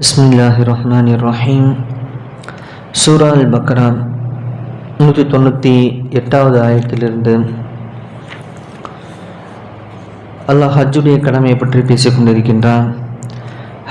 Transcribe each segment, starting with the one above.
பிஸ்மில்லாஹி ரஹ்மான் ரஹீம் சூரா அல் பக்ரா நூற்றி தொண்ணூற்றி எட்டாவது ஆயத்திலிருந்து. அல்லாஹ் ஹஜ்ஜுடைய கடமையை பற்றி பேசிக்கொண்டிருக்கின்றான்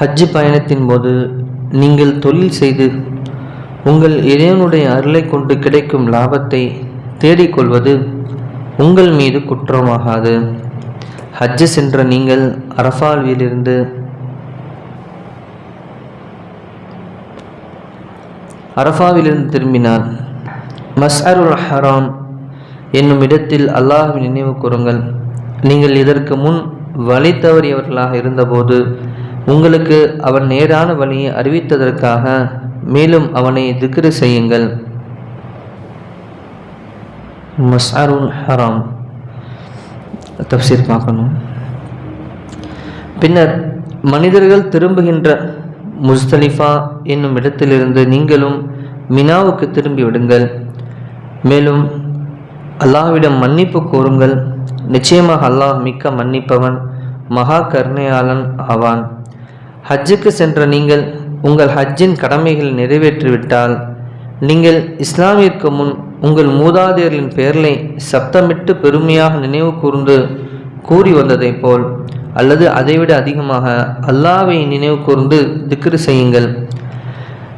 ஹஜ்ஜு பயணத்தின் போது நீங்கள் தொழில் செய்து உங்கள் இறைவனுடைய அருளை கொண்டு கிடைக்கும் லாபத்தை தேடிக்கொள்வது உங்கள் மீது குற்றமாகாது. ஹஜ்ஜு சென்ற நீங்கள் அரஃபால்வியிலிருந்து அரஃபாவிலிருந்து திரும்பினான். மஸ்அருல் ஹராம் என்னும் இடத்தில் அல்லாஹ்வின் நினைவு கூறுங்கள். நீங்கள் இதற்கு முன் வழி தவறியவர்களாக இருந்தபோது உங்களுக்கு அவன் நேரான வழியை அறிவித்ததற்காக மேலும் அவனை திக்ரு செய்யுங்கள். மஸ்அருல் ஹராம். தப்சீர் பார்க்கணும். பின்னர் மனிதர்கள் திரும்புகின்ற முஸ்தலிஃபா என்னும் இடத்திலிருந்து நீங்களும் மினாவுக்கு திரும்பி விடுங்கள் மேலும் அல்லாஹ்விடம் மன்னிப்பு கோருங்கள். நிச்சயமாக அல்லாஹ் மிக்க மன்னிப்பவன் மகா கருணையாளன் ஆவான். ஹஜ்ஜுக்கு சென்ற நீங்கள் உங்கள் ஹஜ்ஜின் கடமைகளை நிறைவேற்றிவிட்டால் நீங்கள் இஸ்லாமிற்கு முன் உங்கள் மூதாதையர்களின் பெயர்களை சப்தமிட்டு பெருமையாக நினைவு கூர்ந்து கூறி வந்ததைப் போல் அல்லது அதைவிட அதிகமாக அல்லாவை நினைவு கூர்ந்து திக்ரு செய்யுங்கள்.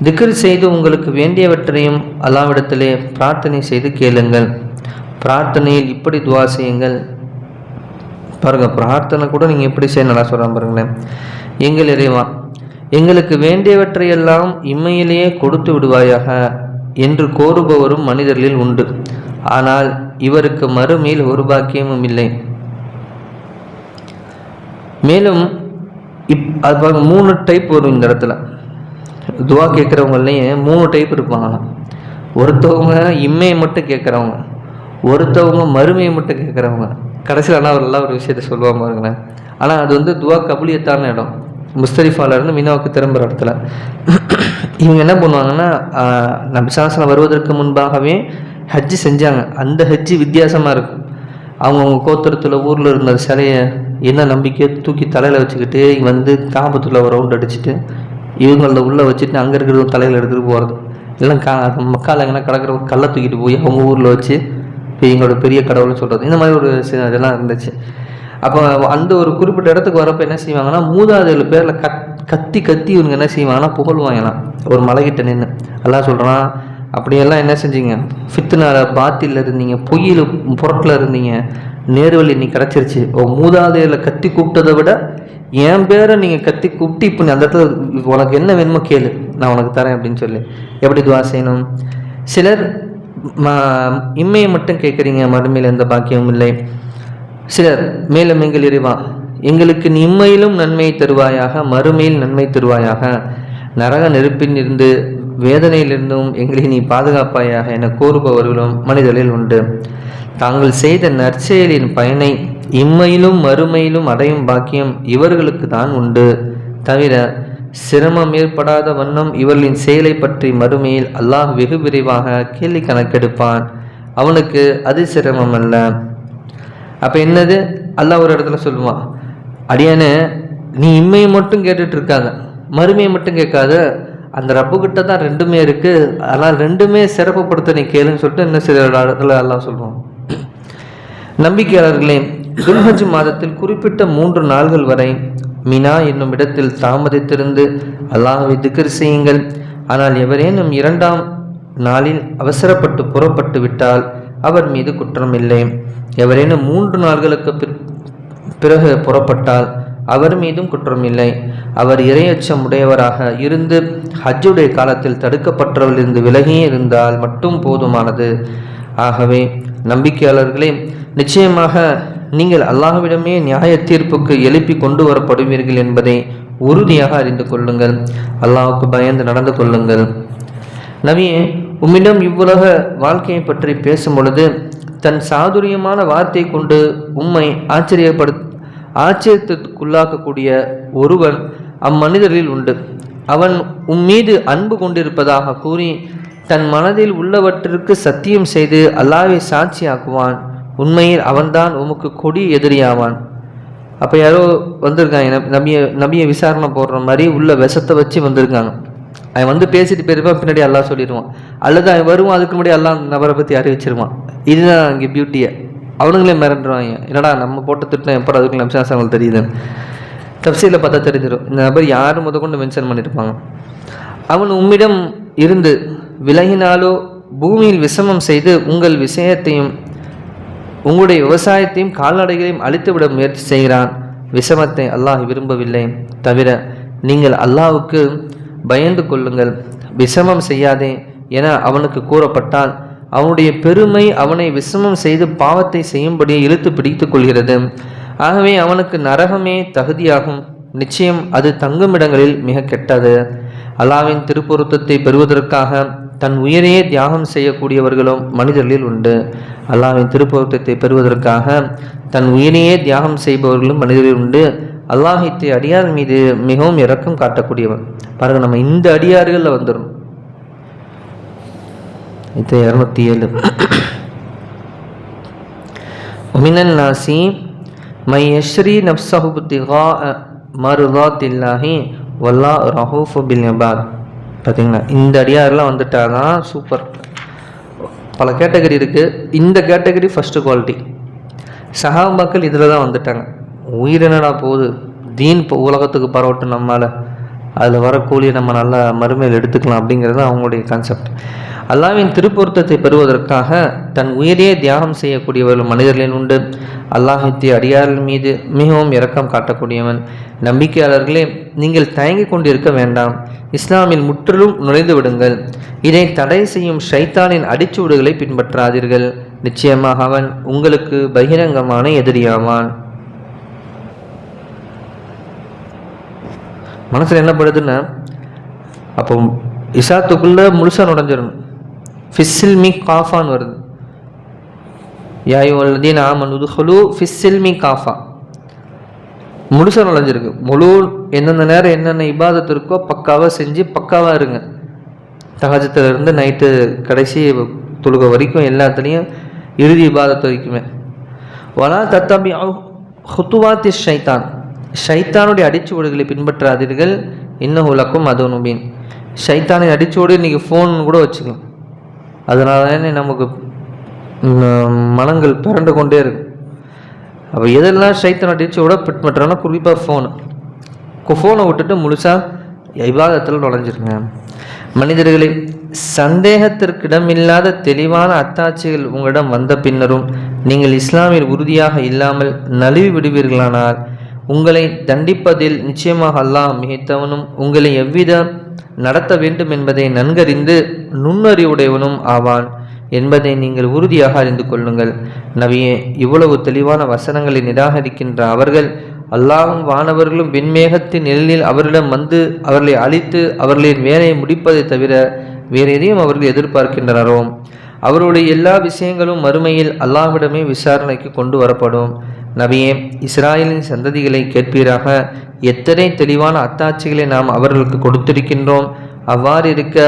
திக்ரு செய்து உங்களுக்கு வேண்டியவற்றையும் அல்லாவிடத்திலே பிரார்த்தனை செய்து கேளுங்கள். பிரார்த்தனையில் இப்படி துவா செய்யுங்கள். பாருங்கள் பிரார்த்தனை கூட நீங்கள் எப்படி செய்ய நல்லா சொல்கிறேன் பாருங்களேன். எங்கள் இறைவா எங்களுக்கு வேண்டியவற்றையெல்லாம் இம்மையிலேயே கொடுத்து விடுவாயாக என்று கோருபவரும் மனிதர்களில் உண்டு. ஆனால் இவருக்கு மறுமையில் ஒரு பாக்கியமும் இல்லை. மேலும் இப் அது பாருங்க மூணு டைப் வரும் இந்த இடத்துல. துவா கேட்குறவங்களையும் மூணு டைப் இருப்பாங்க ஒருத்தவங்க இம்மையை மட்டும் கேட்குறவங்க ஒருத்தவங்க மறுமையை மட்டும் கேட்குறவங்க. கடைசியில் ஆனால் ஒரு நல்ல ஒரு விஷயத்த சொல்லுவாங்க பாருங்களேன். ஆனால் அது வந்து துவா கபுலியத்தான இடம். முஸ்தலிஃபாலேருந்து மீனாவுக்கு திரும்புகிற இடத்துல. இவங்க என்ன பண்ணுவாங்கன்னா நபிசாசனம் வருவதற்கு முன்பாகவே ஹஜ்ஜு செஞ்சாங்க. அந்த ஹஜ்ஜு வித்தியாசமாக இருக்கும். அவங்கவுங்க கோத்திரத்தில் ஊரில் இருந்த சிலையை என்ன நம்பிக்கையை தூக்கி தலையில் வச்சுக்கிட்டு வந்து காபத்தில் ஒரு ரவுண்ட் அடிச்சுட்டு இவங்கள உள்ளே வச்சுட்டு அங்கே இருக்கிறவங்க தலையில் எடுத்துகிட்டு போகிறது இல்லை கா மக்கால் எங்கன்னா கிடக்கிற ஒரு கல்லை தூக்கிட்டு போய் அவங்க ஊரில் வச்சு இப்போ எங்களோட பெரிய கடவுள்னு சொல்கிறது இந்த மாதிரி ஒரு இதெல்லாம் இருந்துச்சு. அப்போ அந்த ஒரு குறிப்பிட்ட இடத்துக்கு வரப்போ என்ன செய்வாங்கன்னா ஏழு பேரில் கத் கத்தி கத்தி இவங்க என்ன செய்வாங்கன்னா புகழ்வாங்கலாம் ஒரு மலைகிட்ட நின்று எல்லாம் சொல்கிறான் அப்படியெல்லாம் என்ன செஞ்சீங்க? ஃபித்துனால பாத்தில் இருந்தீங்க பொய்யில் புரட்டில் இருந்தீங்க. நேர்வழி நீ கிடச்சிருச்சு. ஓ மூதாதையில் கத்தி கூப்பிட்டதை விட என் பேரை நீங்கள் கத்தி கூப்பிட்டு இப்போ நீ அந்த இடத்துல உனக்கு என்ன வேணுமோ கேளு. நான் உனக்கு தரேன் அப்படின்னு சொல்லி. எப்படி துவா செய்யணும்? சிலர் இம்மையை மட்டும் கேட்குறீங்க மறுமையில் எந்த பாக்கியமும் இல்லை. சிலர் மேலும் எங்கள் இறைவா எங்களுக்கு நீ இம்மையிலும் நன்மை தருவாயாக மறுமையில் நன்மை தருவாயாக. நரக நெருப்பில் இருந்து வேதனையிலிருந்தும் எங்களை நீ பாதுகாப்பாயாக என கூறுபவர்களும் மனிதரில் உண்டு. தாங்கள் செய்த நற்செயலின் பயனை இம்மையிலும் மறுமையிலும் அடையும் பாக்கியம் இவர்களுக்கு தான் உண்டு. தவிர சிரமம் ஏற்படாத வண்ணம் இவர்களின் செயலை பற்றி மறுமையில் அல்லாஹ் வெகு விரைவாக கேள்வி கணக்கெடுப்பான். அவனுக்கு அது சிரமம் அல்ல அப்போ என்னது? அல்லாஹ் ஒரு இடத்துல சொல்லுவான் அடியானே நீ இம்மையை மட்டும் கேட்டுட்டு இருக்காங்க மறுமையை மட்டும் கேட்காத. அந்த ரப்புக்கிட்ட தான் ரெண்டுமே இருக்குது அதனால் ரெண்டுமே சிறப்புப்படுத்த நீ கேளுன்னு சொல்லிட்டு இன்னும் சில இடத்துல அல்லாஹ் சொல்லுவான். நம்பிக்கையாளர்களே துல்ஹஜ் மாதத்தில் குறிப்பிட்ட மூன்று நாள்கள் வரை மினா என்னும் இடத்தில் தாமதித்திருந்து அல்லாஹவை திக்கர் செய்யுங்கள். ஆனால் எவரேனும் இரண்டாம் நாளில் அவசரப்பட்டு புறப்பட்டு விட்டால் அவர் மீது குற்றம் இல்லை. எவரேனும் மூன்று நாள்களுக்கு பிறகு புறப்பட்டால் அவர் மீதும் குற்றம் இல்லை. அவர் இரையச்சம் உடையவராக இருந்து ஹஜ்ஜுடைய காலத்தில் தடுக்கப்பட்டவரிலிருந்து விலகியே இருந்தால் மட்டும் போதுமானது. ஆகவே நம்பிக்கையாளர்களே நிச்சயமாக நீங்கள் அல்லாஹ்விடமே நியாய தீர்ப்புக்கு எழுப்பி கொண்டு வரப்படுவீர்கள் என்பதை உறுதியாக அறிந்து கொள்ளுங்கள். அல்லாஹுக்கு பயந்து நடந்து கொள்ளுங்கள். நவியே உம்மிடம் இவ்வுலக வாழ்க்கையை பற்றி பேசும் பொழுது தன் சாதுரியமான வார்த்தை கொண்டு உம்மை ஆச்சரியப்படு ஆச்சரியத்துக்குள்ளாக்கக்கூடிய ஒருவன் அம்மனிதரில் உண்டு. அவன் உம்மீது அன்பு கொண்டிருப்பதாக கூறி தன் மனதில் உள்ளவற்றிற்கு சத்தியம் செய்து அல்லாவை சாட்சியாக்குவான். உண்மையில் அவன்தான் உமக்கு கொடி எதிரியாவான். அப்போ யாரோ வந்திருக்காங்க நபி- நபியை விசாரணை போடுற மாதிரி உள்ள விஷத்தை வச்சு வந்திருக்காங்க. அவன் வந்து பேசிட்டு போயிருப்பான் பின்னாடி எல்லாம் சொல்லிடுவான். அல்லது அவன் வருவான் அதுக்கு முன்னாடி எல்லாம் நபரை பற்றி அறிவிச்சிருவான் இதுதான் இங்கே பியூட்டியை அவனுங்களே மிரண்டுருவாங்க என்னடா நம்ம போட்ட திட்டம் எப்போ அதுக்குள்ள நிமிஷம் அவங்களுக்கு தெரியுது. தப்சீலில் பார்த்தா தெரிஞ்சிடும் இந்த நபர் யார் முத கொண்டு மென்ஷன் பண்ணியிருப்பாங்க அவன் உம்மிடம் இருந்து விலகினாலோ பூமியில் விசமம் செய்து உங்கள் விஷயத்தையும் உங்களுடைய விவசாயத்தையும் கால்நடைகளையும் அழித்துவிட முயற்சி செய்கிறான். விஷமத்தை அல்லாஹ் விரும்பவில்லை. தவிர நீங்கள் அல்லாவுக்கு பயந்து கொள்ளுங்கள். விஷமம் செய்யாதே என அவனுக்கு கூறப்பட்டால் அவனுடைய பெருமை அவனை விஷமம் செய்து பாவத்தை செய்யும்படி இழுத்து பிடித்து கொள்கிறது. ஆகவே அவனுக்கு நரகமே தகுதியாகும். நிச்சயம் அது தங்குமிடங்களில் மிக கெட்டது. அல்லாவின் திருப்பொருத்தத்தை பெறுவதற்காக தன் உயிரையே தியாகம் செய்யக்கூடியவர்களும் மனிதர்களில் உண்டு. அல்லாவின் திருப்பொருத்தத்தை பெறுவதற்காக தன் உயிரையே தியாகம் செய்பவர்களும் மனிதரில் உண்டு. அல்லாஹித்தை அடியார் மீது மிகவும் இரக்கம் காட்டக்கூடியவன். பாருங்க நம்ம இந்த அடியார்களில் வந்துடும் இது இரநூத்தி ஏழு மினன் நாசி மை யஷ்ரி நப்சஹுபுத்திகா மருதாத்தில்லாஹி வல்லா ரஹூஃபு பில் அபாத் பார்த்தீங்களா இந்த அடியாரெலாம் வந்துட்டாதான் சூப்பர் பல கேட்டகரி இருக்குது இந்த கேட்டகரி ஃபஸ்ட்டு குவாலிட்டி சகாபாக்கள் இதில் தான் வந்துட்டாங்க. உயிர் என்னடா போகுது? தீன் இப்போ உலகத்துக்கு பரவட்டும் நம்மால். அதில் வர கூலியை நம்ம நல்லா மறுமையில் எடுத்துக்கலாம் அப்படிங்கிறது அவங்களுடைய கான்செப்ட் அல்லாவின் திருப்பொருத்தத்தை பெறுவதற்காக தன் உயிரையே தியாகம் செய்யக்கூடியவர்கள் மனிதர்களின் உண்டு. அல்லாஹித்தை அடியார்கள் மீது மிகவும் இரக்கம் காட்டக்கூடியவன். நம்பிக்கையாளர்களே நீங்கள் தயங்கிக் கொண்டிருக்க வேண்டாம். இஸ்லாமில் முற்றிலும் நுழைந்து விடுங்கள். இதை தடை செய்யும் ஷைத்தானின் அடிச்சுவடுகளை பின்பற்றாதீர்கள். நிச்சயமாக அவன் உங்களுக்கு பகிரங்கமான எதிரியாவான். மனசில் என்ன படுதுன்னா அப்போ இசாத்துக்குள்ளே முழுசாக நுழைஞ்சிடணும். ஃபிஸ்ஸில் மீ காஃபான்னு வருது. யாயு அல்லதீன் ஆமன் உதுஹலு ஃபிஸ்ஸில் மீ காஃபா. முழுசாக நுழைஞ்சிருக்கு முழு எந்தெந்த நேரம் என்னென்ன இபாதத்து இருக்கோ பக்காவாக செஞ்சு பக்காவாக இருங்க. தகஜத்துல இருந்து நைட்டு கடைசி தொழுக வரைக்கும் எல்லாத்துலேயும் இறுதி இபாதத்து வரைக்குமே. வலா தத்தாபி ஹுத்துவாத்தி ஷைத்தான். ஷைத்தானுடைய அடிச்சுவடுகளை பின்பற்றாதீர்கள். இன்னும் உலக்கும் அது நுபீன் ஷைத்தானை அடிச்சுவடு இன்றைக்கி ஃபோன் கூட வச்சுக்கலாம் அதனால தானே நமக்கு மனங்கள் பிறண்டு கொண்டே இருக்கும் அப்போ எதெல்லாம் ஷைத்தான் அடிச்சுவட பின்பற்றானா குறிப்பாக ஃபோனு ஃபோனை விட்டுட்டு முழுசாக விவாதத்தில் நுழைஞ்சிருங்க. மனிதர்களே சந்தேகத்திற்கிடமில்லாத தெளிவான அத்தாட்சிகள் உங்களிடம் வந்த பின்னரும் நீங்கள் இஸ்லாமில் உறுதியாக இல்லாமல் நழுவி விடுவீர்களானால் உங்களை தண்டிப்பதில் நிச்சயமாக அல்லாஹ் மிகைத்தவனும் உங்களை எவ்வித நடத்த வேண்டும் என்பதை நன்கறிந்து நுண்ணறிவுடையவனும் ஆவான். என்பதை நீங்கள் உறுதியாக அறிந்து கொள்ளுங்கள். நபியே இவ்வளவு தெளிவான வசனங்களை நிராகரிக்கின்ற அவர்கள் அல்லாவும் வானவர்களும் விண்மேகத்தின் நிழலில் அவரிடம் வந்து அவர்களை அழித்து அவர்களின் வேலையை முடிப்பதை தவிர வேறு எதையும் அவர்கள் எதிர்பார்க்கின்றனரோ அவருடைய எல்லா விஷயங்களும் மறுமையில் அல்லாவிடமே விசாரணைக்கு கொண்டு வரப்படும். நபியே இஸ்ராயலின் சந்ததிகளை கேட்பீராக எத்தனை தெளிவான அத்தாட்சிகளை நாம் அவர்களுக்கு கொடுத்திருக்கின்றோம். அவ்வாறு இருக்க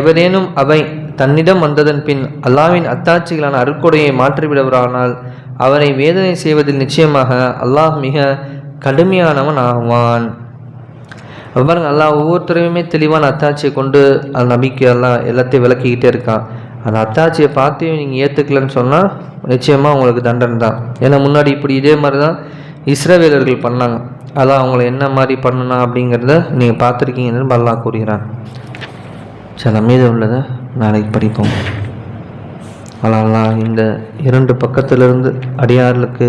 எவரேனும் அவை தன்னிடம் வந்ததன் பின் அல்லாவின் அத்தாட்சிகளான அருட்கொடையை மாற்றிவிடுவரானால் அவரை வேதனை செய்வதில் நிச்சயமாக அல்லாஹ் மிக கடுமையானவன் ஆவான். பாருங்க அல்லாஹ் ஒவ்வொருத்தரையுமே தெளிவான அத்தாட்சியை கொண்டு அந்த நபிக்கு எல்லாம் எல்லாத்தையும் விளக்கிக்கிட்டே இருக்கான். அந்த அத்தாட்சியை பார்த்தையும் நீங்கள் ஏற்றுக்கலன்னு சொன்னால் நிச்சயமாக உங்களுக்கு தண்டனை தான். ஏன்னா முன்னாடி இப்படி இதே மாதிரி தான் இஸ்ரவேலர்கள் பண்ணாங்க. அதான் அவங்கள என்ன மாதிரி பண்ணணும் அப்படிங்கிறத நீங்கள் பார்த்துருக்கீங்கன்னு பல்லா கூறுகிறான். சில மீது உள்ளதை நாளைக்கு படிப்போம். அல்லாஹ் இந்த இரண்டு பக்கத்திலிருந்து அடியார்களுக்கு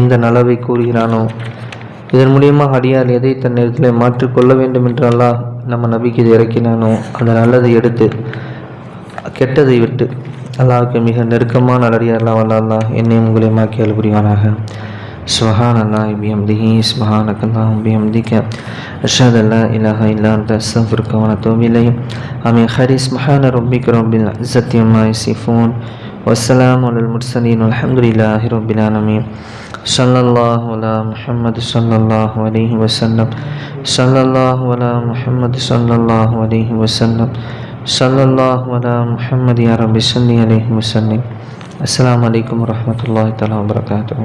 எந்த நலவை கூறுகிறானோ இதன் மூலியமாக அடியார் எதை தன் நேரத்தில் மாற்றிக்கொள்ள வேண்டும் என்று அல்லாஹ் நம்ம நபிக்கு இது இறக்கினானோ அந்த நல்லதை எடுத்து கெட்டதை விட்டு அல்லாவுக்கு மிக நெருக்கமான அடியாரெலாம் வல்ல அல்லாஹ் என்னையும் உங்களையும் ஆக்கியால் புரிவானாக. سبحان الله بحمده سبحانك اللهم بحمدك أشهد أن لا إله إلا أنت أستغفرك وأتوب إليك آمين خير سبحان ربك رب العزة عما يصفون والسلام على المرسلين والحمد لله رب العالمين صلى الله على محمد صلى الله عليه وسلم صلى الله على محمد صلى الله عليه وسلم صلى الله على محمد يا رب صل عليه وسلم السلام عليكم ورحمة الله تعالى وبركاته